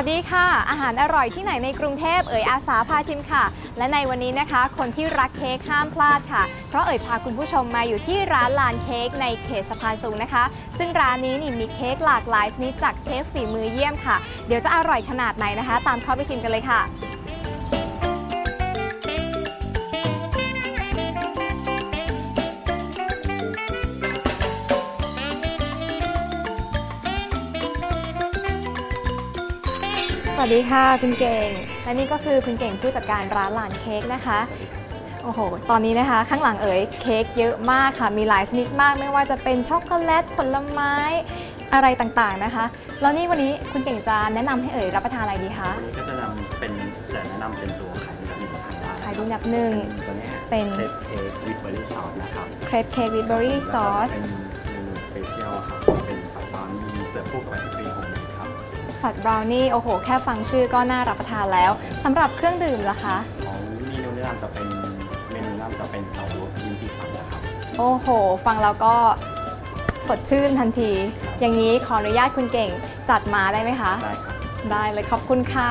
วัสดีค่ะ อาหารอร่อยที่ไหนในกรุงเทพเอ๋ยอาสาพาชิมค่ะ และในวันนี้นะคะ คนที่รักเค้กห้ามพลาดค่ะ เพราะเอ๋ยพาคุณผู้ชมมาอยู่ที่ร้านลานเค้กในเขตสะพานสูงนะคะ ซึ่งร้านนี้นี่มีเค้กหลากหลายชนิดจากเชฟฝีมือเยี่ยมค่ะ เดี๋ยวจะอร่อยขนาดไหนนะคะ ตามเข้าไปชิมกันเลยค่ะ สวัสดีค่ะคุณเก่ง และนี่ก็คือคุณเก่งผู้จัดการร้านหลานเค้กนะคะ โอ้โห ตอนนี้นะคะ ข้างหลังเอ๋ยเค้กเยอะมากค่ะ มีหลายชนิดมาก ไม่ว่าจะเป็นช็อกโกแลต ผลไม้อะไรต่างๆนะคะ แล้วนี่วันนี้คุณเก่งจะแนะนำให้เอ๋ยรับประทานอะไรดีคะ วันนี้ก็จะนำเป็นจะแนะนำเป็นตัวขายดีแบบหนึ่งทางร้านขายดีอันดับหนึ่ง ตัวเนี้ยเป็น เครปเค้กวิดเบอร์รี่ซอสนะครับเครปเค้กวิดเบอร์รี่ซอส แล้วก็เป็นเมนูสเปเชียลครับเป็นปัตตานีเสิร์ฟคู่กับไอศครีมโฮมเมดครับ ฝัดบราวนี่ โอ้โห แค่ฟังชื่อก็น่ารับประทานแล้วสำหรับเครื่องดื่มล่ะคะของเมนูแนะนำจะเป็นเมนูแนะนำจะเป็นเสาวรสยินซีฟันนะครับ โอ้โห ฟังแล้วก็สดชื่นทันที อย่างนี้ขออนุญาตคุณเก่งจัดมาได้ไหมคะ ได้ครับ ได้เลยขอบคุณค่ะ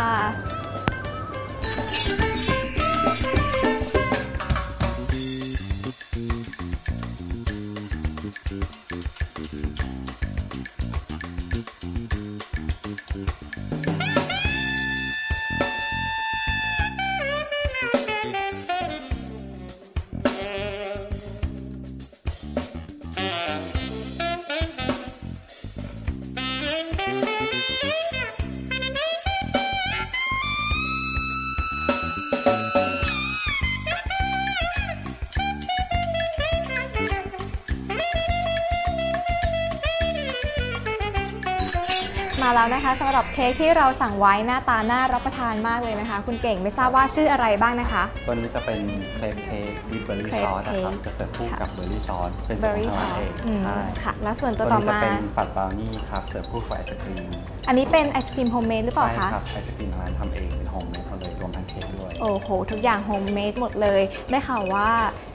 มาแล้วนะคะสำหรับเค้กที่เราสั่งไว้หน้าตาน่ารับประทานมากเลยนะคะ คุณเก่งไม่ทราบว่าชื่ออะไรบ้างนะคะ ตัวนี้จะเป็นเครปเค้กวิดเบอร์รี่เครซปอสนะครับเค้กจะเสิร์ฟคู่ค่ะกับเบอร์รี่ซอสเป็นเบสูอตร์รรี่ของซทางอร้านสเองอืมใช่ค่ะ แล้วส่วนตัตัววต่อนี้จะมาเป็นฝัดบราวนี่ครับ เสิร์ฟคู่กับไอศครีม อันนี้เป็นไอศครีมโฮมเมดหรือเปล่าใช่คะครับ ไอศครีมทางร้านทำเองเป็นโฮมเมดหมดเลยรวมทั้งเค้กด้วย โอ้โห ทุกอย่างโฮมเมดหมดเลย ได้ข่าวว่า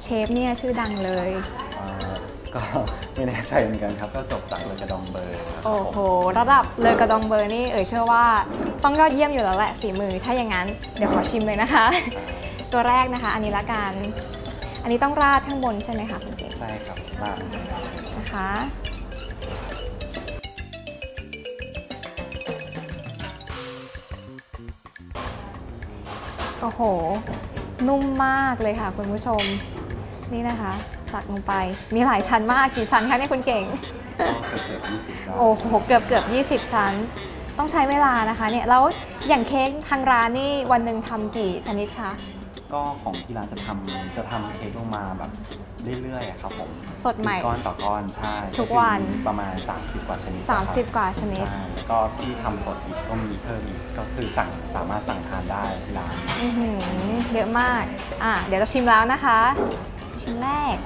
เชฟเนี่ยชื่อดังเลยเอ่อ ก็ไม่แน่ใจเหมือนกันครับ ก็จบจากเลยกระดองเบอร์ครับโอ้โห ระดับเลยกระดองเบอร์นี่เอ่ยเชื่อว่าต้องยอดเยี่ยมอยู่แล้วแหละฝีมือ ถ้าอย่างนั้นเดี๋ยวขอชิมเลยนะคะ ตัวแรกนะคะ อันนี้ละกัน อันนี้ต้องราดข้างบนใช่ไหมคะคุณเก๋ใช่ครับมากนะคะโอ้โห นุ่มมากเลยค่ะคุณผู้ชม นี่นะคะ ตักลงไป มีหลายชั้นมากกี่ชั้นคะเนี่ยคุณเก่ง ก็เกือบเกือบ20แล้วโอ้โหเกือบเกือบ 20 ชั้น ต้องใช้เวลานะคะเนี่ยแล้วอย่างเค้กทางร้านนี่วันหนึ่งทำกี่ชนิดคะ ก็ของที่ร้านจะทำจะทำเค้กลงมาแบบเรื่อยๆอะครับผมสดใหม่ก้อนต่อก้อนใช่ทุกวัน คือประมาณ 30 กว่าชนิดนะครับ30 กว่าชนิด ใช่แล้วก็ที่ทำสดอีกก็มีเพิ่มอีกก็คือสั่งสามารถสั่งทานได้ที่ร้าน อื้อหือเยอะมาก อะ เดี๋ยวจะชิมแล้วนะคะ ชิ้นแรก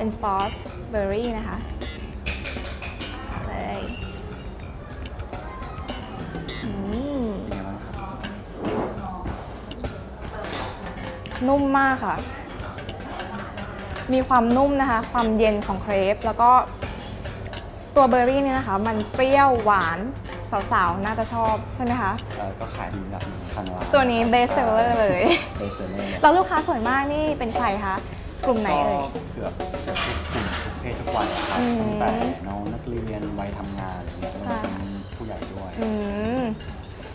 เป็นซอสเบอร์รี่นะคะเลยอืมเป็นไงบ้างครับนุ่มมากค่ะ มีความนุ่มนะคะ ความเย็นของเครป แล้วก็ตัวเบอร์รี่เนี่ยนะคะ มันเปรี้ยวหวานสาวๆ น่าจะชอบใช่ไหมคะเอ่อก็ขายดีแบบทางร้านตัวนี้ best seller เลย เบสเซอร์เลยแล้วลูกค้าส่วนมากนี่เป็นใครคะ กลุ่มไหนเอ่ยก็เกือบเกือบทุกกลุ่มทุกเพศทุกวัยอะครับอืม ตั้งแต่น้องนักเรียนวัยทำงานอะไรเงี้ยจนค่ะเป็นผู้ใหญ่ด้วย อืม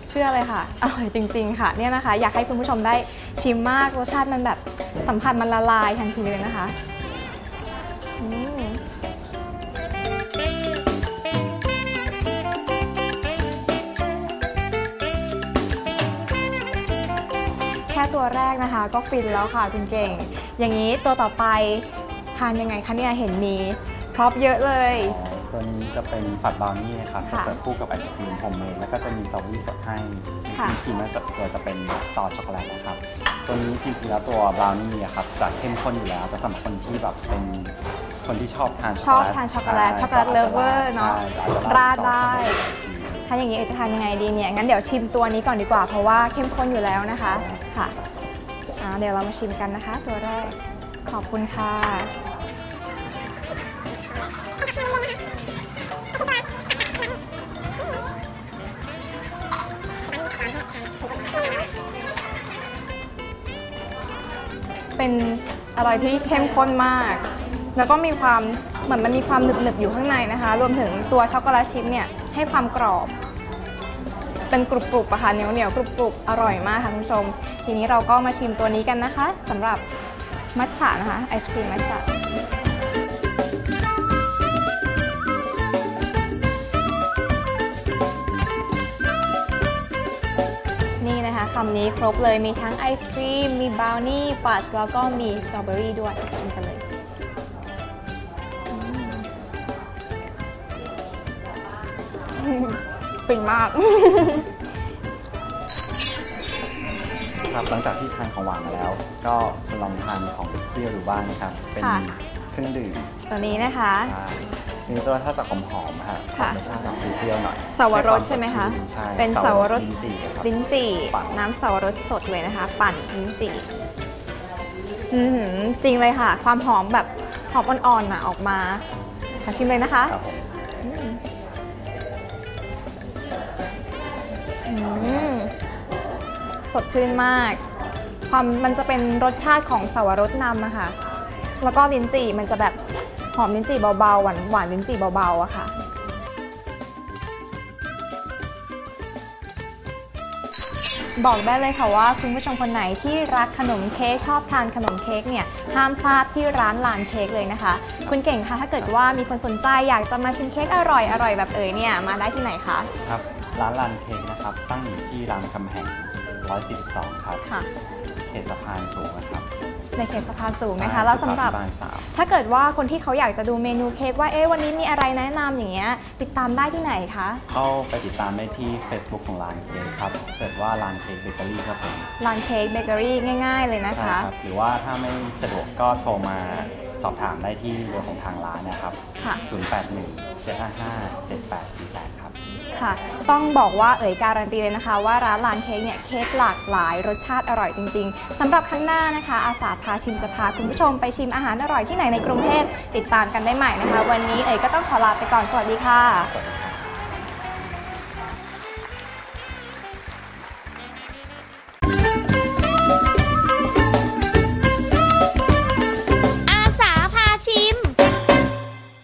เชื่อเลยค่ะ อร่อยจริง ๆ ค่ะเนี่ยนะคะ อยากให้คุณผู้ชมได้ชิมมากรสชาติมันแบบสัมผัสมันละลายทันทีเลยนะคะอืมแค่ตัวแรกนะคะ ก็ฟินแล้วค่ะคุณเก่ง อย่างนี้ตัวต่อไปทานยังไงคะเนี่ยเห็นมีพร็อพเยอะเลยอ๋อตัวนี้จะเป็นฝัดบราวนี่นะครับจะค่ะเสิร์ฟคู่กับไอศครีมโฮมเมดแล้วก็จะมีสตรอเบอรี่สดให้ค่ะที่ครีมน่าจะตัวจะเป็นซอสช็อกโกแลตนะครับ ตัวนี้จริงๆแล้วตัวบราวนี่อะครับจะเข้มข้นอยู่แล้วแต่สำหรับคนที่แบบเป็นคนที่ชอบทานชอบทานช็อกโกแลตใช็อกโกแลต lover เนอะใช่อจจะราดได้ซอสช็อกโกแลตอีกที ถ้าอย่างนี้เอจะทานยังไงดีเนี่ยงั้นเดี๋ยวชิมตัวนี้ก่อนดีกว่าเพราะว่าเข้มข้นอยู่แล้วนะคะค่ะอ่า เดี๋ยวเรามาชิมกันนะคะ ตัวแรก ขอบคุณค่ะ เป็นอะไรที่เข้มข้นมาก แล้วก็มีความเหมือนมันมีความหนึบๆอยู่ข้างในนะคะ รวมถึงตัวช็อกโกแลตชิพเนี่ยให้ความกรอบ เป็นกรุบๆอะค่ะเหนียวเหนียวๆกรุบอร่อยมากค่ะคุณผู้ชม ทีนี้เราก็มาชิมตัวนี้กันนะคะสำหรับมัทฉะนะคะไอศครีมมัทฉะนี่นะคะคำนี้ครบเลยมีทั้งไอศครีม มีบราวนี่ฟัชแล้วก็มีสตรอเบอรี่ด้วยชิมกันเลยอืม ฟินมาก ครับหลังจากที่ทานของหวานมาแล้ว ก็ลองทานของเปรี้ยวดูบ้างนะครับ เป็นค่ะ เครื่องดื่มตัวนี้นะคะ ใช่ทีนี้ตัวถ้าจะหอมหอมๆอะฮะค่ะรสชาติแบบเปรี้ยวๆหน่อยสาวรสใช่ไหมคะใช่เป็นสาวรส ลิ้นจี่ครับ ลิ้นจี่ปั่น น้ำสาวรสสดเลยนะคะ ปั่นลิ้นจี่อื้อหือจริงเลยค่ะ ความหอมแบบหอมอ่อนๆน่ะออกมาขอชิมเลยนะคะ ครับผม สดชื่นมาก ความมันจะเป็นรสชาติของสาวรสนำอะค่ะ แล้วก็ลิ้นจี่มันจะแบบหอมลิ้นจี่เบาๆ หวานหวานลิ้นจี่เบาๆอะค่ะบอกได้เลยค่ะว่าคุณผู้ชมคนไหนที่รักขนมเค้กชอบทานขนมเค้กเนี่ยห้ามพลาดที่ร้านลานเค้กเลยนะคะ คุณเก่งคะถ้าเกิดว่ามีคนสนใจอยากจะมาชิมเค้กอร่อยอร่อยแบบเอ๋ยเนี่ยมาได้ที่ไหนคะครับ ร้านลานเค้กนะครับ ตั้งอยู่ที่รามคำแหง142ครับ ค่ะ เขตสะพานสูงนะครับ ในเขตสะพานสูงนะคะใช่แล้วสำหรับสุขาภิบาลสามถ้าเกิดว่าคนที่เขาอยากจะดูเมนูเค้กว่า เอ๊ะ วันนี้มีอะไรแนะนำอย่างเงี้ย ติดตามได้ที่ไหนคะ เข้าไปติดตามได้ที่ Facebook ของร้านเค้กครับเสิร์ชว่าร้านเค้กเบเกอรี่ครับผมร้านเค้กเบเกอรี่ง่าย ๆ เลยนะใช่คะ ครับ หรือว่าถ้าไม่สะดวกก็โทรมา สอบถามได้ที่เบอร์ของทางร้านนะครับ ค่ะ 081 755 7848 ครับ ค่ะ ต้องบอกว่าเอ๋ยการันตีเลยนะคะ ว่าร้านลานเค้กเนี่ยเค้กหลากหลายรสชาติอร่อยจริง ๆสำหรับครั้งหน้านะคะ อาสาพาชิมจะพาคุณผู้ชมไปชิมอาหารอร่อยที่ไหนในกรุงเทพติดตามกันได้ใหม่นะคะ วันนี้เอ๋ยก็ต้องขอลาไปก่อนสวัสดีค่ะ สวัสดีครับ